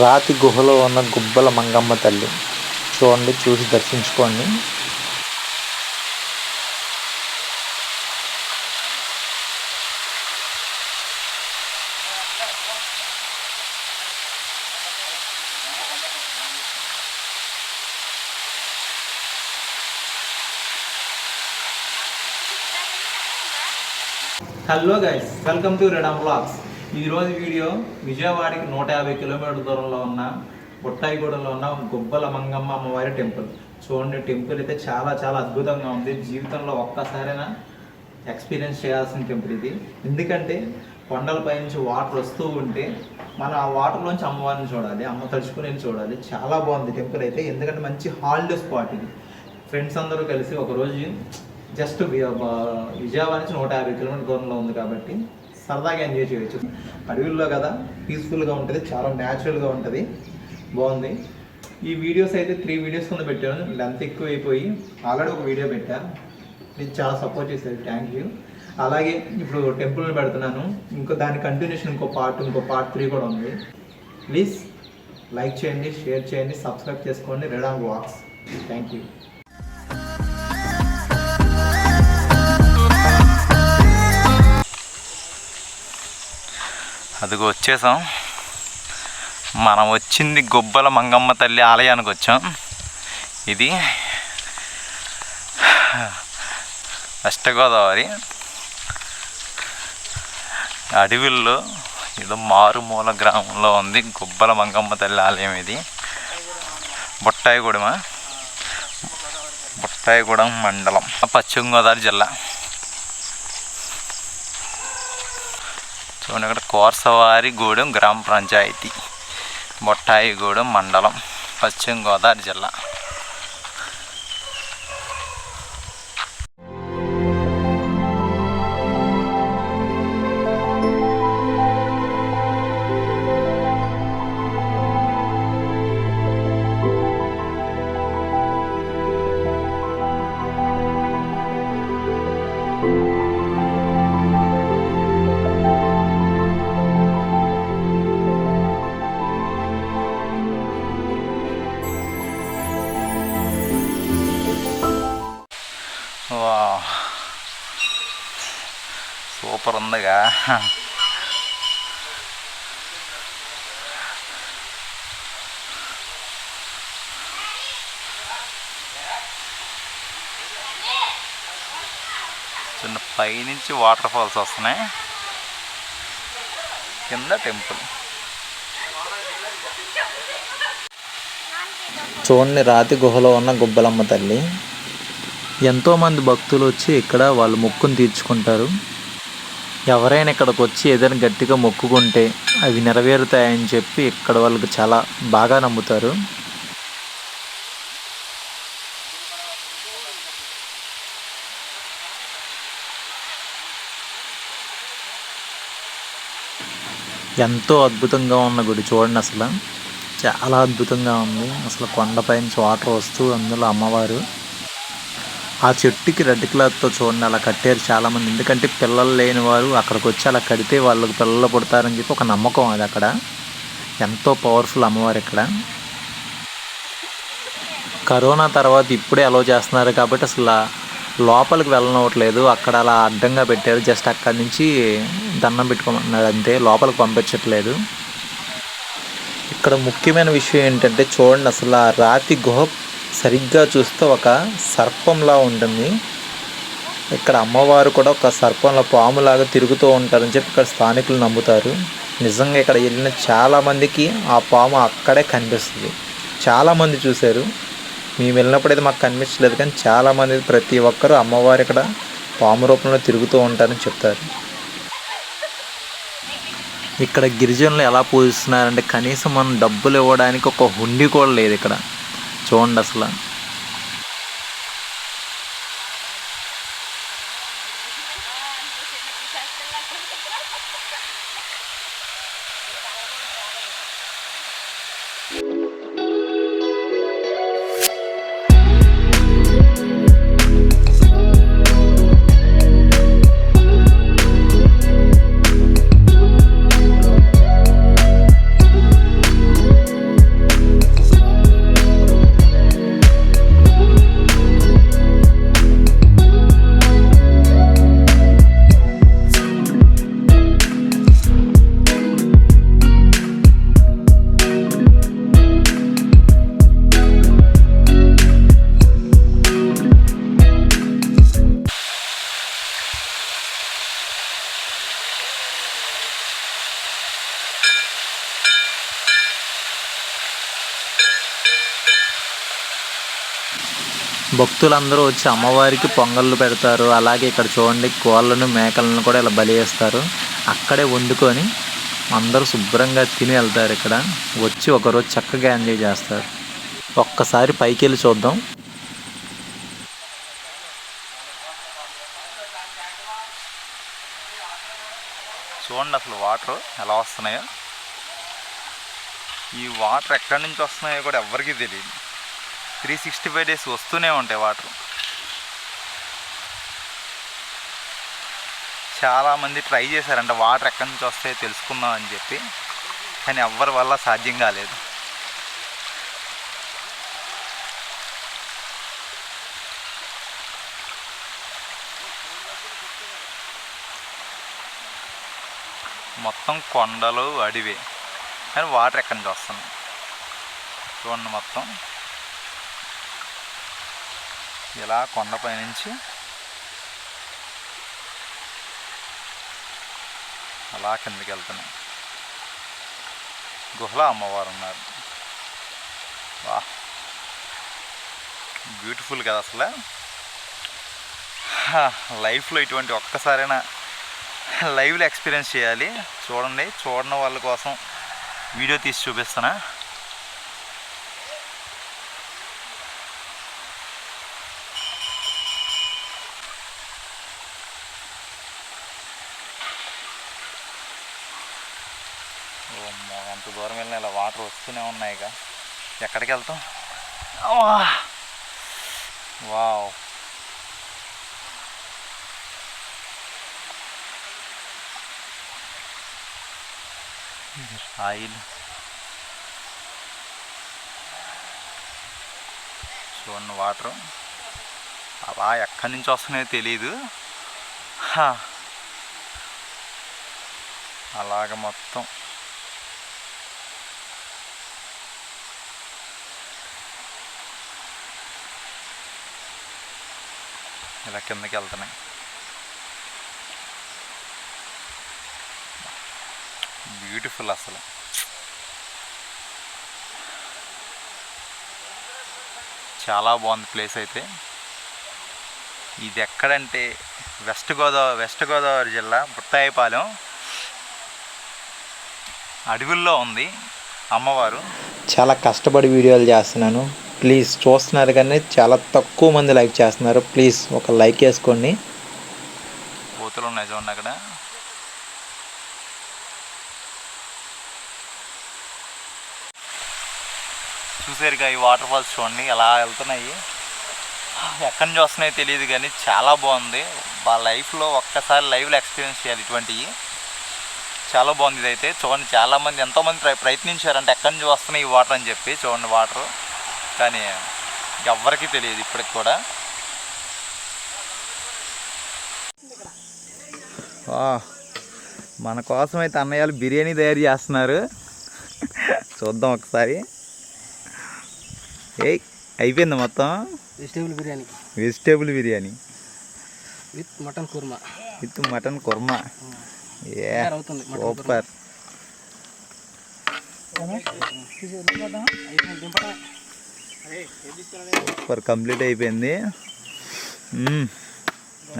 రాతి గుహలో ఉన్న గుబ్బల మంగమ్మ తల్లి. చూడండి చూసి దర్శించుకోండి. హలో గైస్ వెల్కమ్ టు రెడమ్ బ్లాగ్స్ ఈరోజు వీడియో విజయవాడకి నూట యాభై కిలోమీటర్ల దూరంలో ఉన్న బుట్టాయిగూడలో ఉన్న గుబ్బల మంగమ్మ అమ్మవారి టెంపుల్. చూడండి టెంపుల్ అయితే చాలా చాలా అద్భుతంగా ఉంది. జీవితంలో ఒక్కసారైనా ఎక్స్పీరియన్స్ చేయాల్సిన టెంపుల్ ఇది. ఎందుకంటే కొండలపై నుంచి వాటర్ వస్తూ ఉంటే మనం ఆ వాటర్లోంచి అమ్మవారిని చూడాలి అమ్మ తడుచుకుని చూడాలి. చాలా బాగుంది టెంపుల్ అయితే. ఎందుకంటే మంచి హాలిడే స్పాట్ ఇది. ఫ్రెండ్స్ అందరూ కలిసి ఒకరోజు జస్ట్ విజయవాడ నుంచి నూట యాభై కిలోమీటర్ దూరంలో ఉంది కాబట్టి సరదాగా ఎంజాయ్ చేయొచ్చు. అడవుల్లో కదా పీస్ఫుల్గా ఉంటుంది చాలా న్యాచురల్గా ఉంటుంది. బాగుంది. ఈ వీడియోస్ అయితే త్రీ వీడియోస్ కింద పెట్టాను. లెంత్ ఎక్కువ అయిపోయి ఆల్రెడీ ఒక వీడియో పెట్టా. మీరు చాలా సపోర్ట్ చేశారు. థ్యాంక్ యూ అలాగే ఇప్పుడు టెంపుల్ పెడుతున్నాను. ఇంకో దాని కంటిన్యూషన్ ఇంకో పార్ట్ ఇంకో పార్ట్ త్రీ కూడా ఉంది. ప్లీజ్ లైక్ చేయండి షేర్ చేయండి సబ్స్క్రైబ్ చేసుకోండి. రెడాంగ్ వాక్స్ థ్యాంక్ యూ అదిగో వచ్చేసాం. మనం వచ్చింది గొబ్బల మంగమ్మ తల్లి ఆలయానికి వచ్చాం. ఇది వెస్ట్ గోదావరి. ఏదో మారుమూల గ్రామంలో ఉంది గొబ్బల మంగమ్మ తల్లి ఆలయం ఇది. బొట్టాయిగూడెం బొట్టాయిగూడెం మండలం. పశ్చిమ గోదావరి జిల్లా. చూడండి ఇక్కడ కోర్సవారి గూడెం గ్రామ పంచాయతీ బొట్టాయిగూడెం మండలం పశ్చిమ గోదావరి జిల్లా. సూపర్ ఉందిగా. చిన్న పైనుంచి వాటర్ ఫాల్స్ వస్తున్నాయి. కింద టెంపుల్. చూడండి రాతి గుహలో ఉన్న గుబ్బలమ్మ తల్లి. ఎంతోమంది భక్తులు వచ్చి ఇక్కడ వాళ్ళు మొక్కును తీర్చుకుంటారు. ఎవరైనా ఇక్కడికి వచ్చి ఏదైనా గట్టిగా మొక్కుకుంటే అవి నెరవేరుతాయని చెప్పి ఇక్కడ వాళ్ళకి చాలా బాగా నమ్ముతారు. ఎంతో అద్భుతంగా ఉన్న గుడి చూడండి అసలు. చాలా అద్భుతంగా ఉంది. అసలు కొండపై నుంచి వాటర్ వస్తూ అందులో అమ్మవారు. ఆ చెట్టుకి రెడ్ కలర్తో చూడండి అలా కట్టారు చాలామంది. ఎందుకంటే పిల్లలు లేని వారు అక్కడికి వచ్చి అలా కడితే వాళ్ళకి పిల్లలు పుడతారని చెప్పి ఒక నమ్మకం అది అక్కడ. ఎంతో పవర్ఫుల్ అమ్మవారు ఇక్కడ. కరోనా తర్వాత ఇప్పుడే అలో చేస్తున్నారు కాబట్టి అసలు లోపలికి వెళ్ళనవట్లేదు అక్కడ అలా అడ్డంగా పెట్టారు. జస్ట్ అక్కడి నుంచి దండం పెట్టుకోమంటున్నారు అంతే. లోపలికి పంపించట్లేదు. ఇక్కడ ముఖ్యమైన విషయం ఏంటంటే చూడండి అసలు ఆ రాతి గుహ సరిగ్గా చూస్తే ఒక సర్పంలా ఉంటుంది. ఇక్కడ అమ్మవారు కూడా ఒక సర్పంలో పాములాగా తిరుగుతూ ఉంటారని చెప్పి ఇక్కడ స్థానికులు నమ్ముతారు. నిజంగా ఇక్కడ వెళ్ళిన చాలామందికి ఆ పాము అక్కడే కనిపిస్తుంది. చాలామంది చూశారు. మేము వెళ్ళినప్పుడైతే మాకు కనిపించలేదు కానీ చాలామంది ప్రతి ఒక్కరూ అమ్మవారు ఇక్కడ పాము రూపంలో తిరుగుతూ ఉంటారని చెప్తారు. ఇక్కడ గిరిజనులు ఎలా పూజిస్తున్నారంటే కనీసం మనం డబ్బులు ఇవ్వడానికి ఒక హుండీ కూడా లేదు ఇక్కడ. చూడండి అసలు. భక్తులందరూ వచ్చి అమ్మవారికి పొంగళ్ళు పెడతారు. అలాగే ఇక్కడ చూడండి కోళ్ళను మేకలను కూడా ఇలా బలి వేస్తారు. అక్కడే వండుకొని అందరూ శుభ్రంగా తిని వెళ్తారు ఇక్కడ. వచ్చి ఒకరోజు చక్కగా ఎంజాయ్ చేస్తారు. ఒక్కసారి పైకి వెళ్ళి చూద్దాం. చూడండి అసలు వాటర్ ఎలా వస్తున్నాయో. ఈ వాటర్ ఎక్కడి నుంచి వస్తున్నాయో కూడా ఎవరికీ తెలియదు. త్రీ సిక్స్టీ ఫైవ్ డేస్ వస్తూనే ఉంటాయి వాటర్. చాలామంది ట్రై చేశారంట వాటర్ ఎక్కడి నుంచి వస్తాయో తెలుసుకుందాం అని చెప్పి కానీ ఎవ్వరి వల్ల సాధ్యం కాలేదు. మొత్తం కొండలు అడివే కానీ వాటర్ ఎక్కడి నుంచి వస్తుంది చూడండి మొత్తం. ఇలా కొండపై నుంచి అలా కిందకి వెళ్తున్నాం గుహలో అమ్మవారు ఉన్నారు వా. బ్యూటిఫుల్ కదా అసలు. లైఫ్లో ఇటువంటి ఒక్కసారైనా లైవ్లో ఎక్స్పీరియన్స్ చేయాలి. చూడండి చూడని వాళ్ళ కోసం వీడియో తీసి చూపిస్తానా ఓ ఎంత దూరం వెళ్ళినా ఇలా వాటర్ వస్తూనే ఉన్నాయి ఇక. ఎక్కడికి వెళ్తాం! వావ్. ఆయిల్. చూడండి వాటర్. అలా ఎక్కడి నుంచి వస్తున్నాయో తెలియదు హా. అలాగ మొత్తం. ఇలా కిందకి వెళ్తున్నాయి బ్యూటిఫుల్ అసలు చాలా బాగుంది ప్లేస్ అయితే. ఇది ఎక్కడంటే వెస్ట్ గోదావరి వెస్ట్ గోదావరి జిల్లా బుట్టాయిపాలెం. అడవుల్లో ఉంది అమ్మవారు. చాలా కష్టపడి వీడియోలు చేస్తున్నాను. ప్లీజ్ చూస్తున్నారు కానీ చాలా తక్కువ మంది లైక్ చేస్తున్నారు. ప్లీజ్ ఒక లైక్ వేసుకోండి. కోతులు ఉన్నాయి చూడండి అక్కడ. చూసారుగా ఈ వాటర్ ఫాల్స్ చూడండి ఎలా వెళ్తున్నాయి. ఎక్కడి నుంచి వస్తున్నాయో తెలియదు కానీ చాలా బాగుంది. మా లైఫ్లో ఒక్కసారి లైవ్లో ఎక్స్పీరియన్స్ చేయాలి ఇటువంటివి. చాలా బాగుంది ఇదైతే. చూడండి చాలామంది ఎంతోమంది ప్రయ ప్రయత్నించారంటే ఎక్కడి నుంచి వస్తున్నాయి ఈ వాటర్ అని చెప్పి. చూడండి వాటర్. కానీ ఎవ్వరికీ తెలియదు ఇప్పటికి కూడా మన కోసం అయితే అన్నయ్యలు బిర్యానీ తయారు చేస్తున్నారు చూద్దాం ఒకసారి ఏ అయిపోయింది మొత్తం vegetable biryani vegetable biryani with mutton korma with mutton korma A. Super. Super complete అయిపోయింది.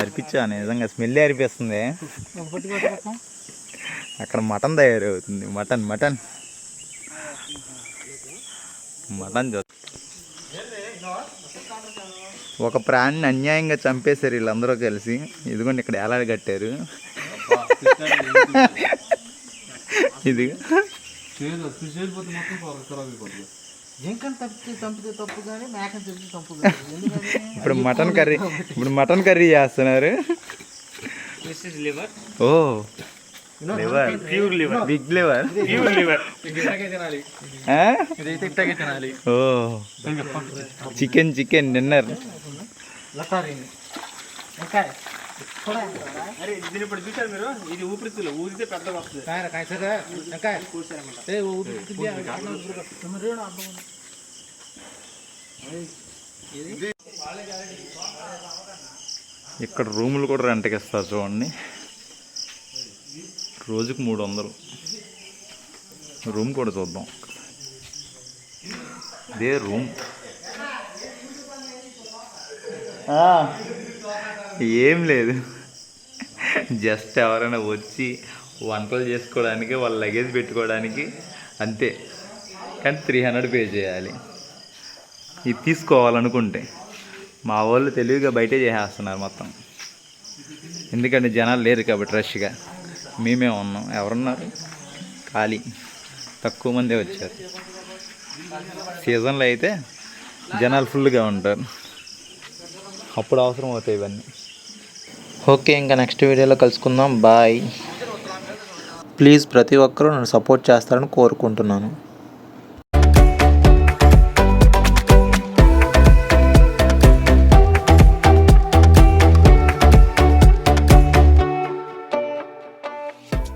అరిపించా నిజంగా స్మెల్ అరిపిస్తుంది. అక్కడ మటన్ తయారవుతుంది. Mutton mutton. మటన్ చూ ఒక ప్రాణిని అన్యాయంగా చంపేశారు వీళ్ళందరూ కలిసి. ఇదిగోండి ఇక్కడ ఏలాడి కట్టారు. ఇది ఇప్పుడు మటన్ కర్రీ ఇప్పుడు మటన్ కర్రీ చేస్తున్నారు. ఓ. Liver pure liver big liver pure liver ఓ. చికెన్ చికెన్ డిన్నర్ అరే దీని ఇప్పుడు చూసారు మీరు? ఇది ఊపిరితిత్తులు. ఊదితే పెద్దగా వస్తుంది. ఇక్కడ రూములు కూడా రెంట్కి ఇస్తారు చూడండి. రోజుకు మూడు వందలు రూమ్ కూడా చూద్దాం. ఇదే రూమ్. ఆ, ఏం లేదు. జస్ట్ ఎవరైనా వచ్చి వంటలు చేసుకోవడానికి వాళ్ళ లగేజ్ పెట్టుకోవడానికి అంతే. కానీ త్రీ హండ్రెడ్ పే చేయాలి. ఇది తీసుకోవాలనుకుంటే. మా వాళ్ళు తెలివిగా బయటే చేసేస్తున్నారు మొత్తం. ఎందుకంటే జనాలు లేరు కాబట్టి రష్గా మేమే ఉన్నాం. ఎవరున్నారు? ఖాళీ. తక్కువ మందే వచ్చారు. సీజన్లో అయితే జనాలు ఫుల్గా ఉంటారు. అప్పుడు అవసరం అవుతాయి ఇవన్నీ. ఓకే ఇంకా నెక్స్ట్ వీడియోలో కలుసుకుందాం. బాయ్. ప్లీజ్ ప్రతి ఒక్కరూ నన్ను సపోర్ట్ చేస్తారని కోరుకుంటున్నాను.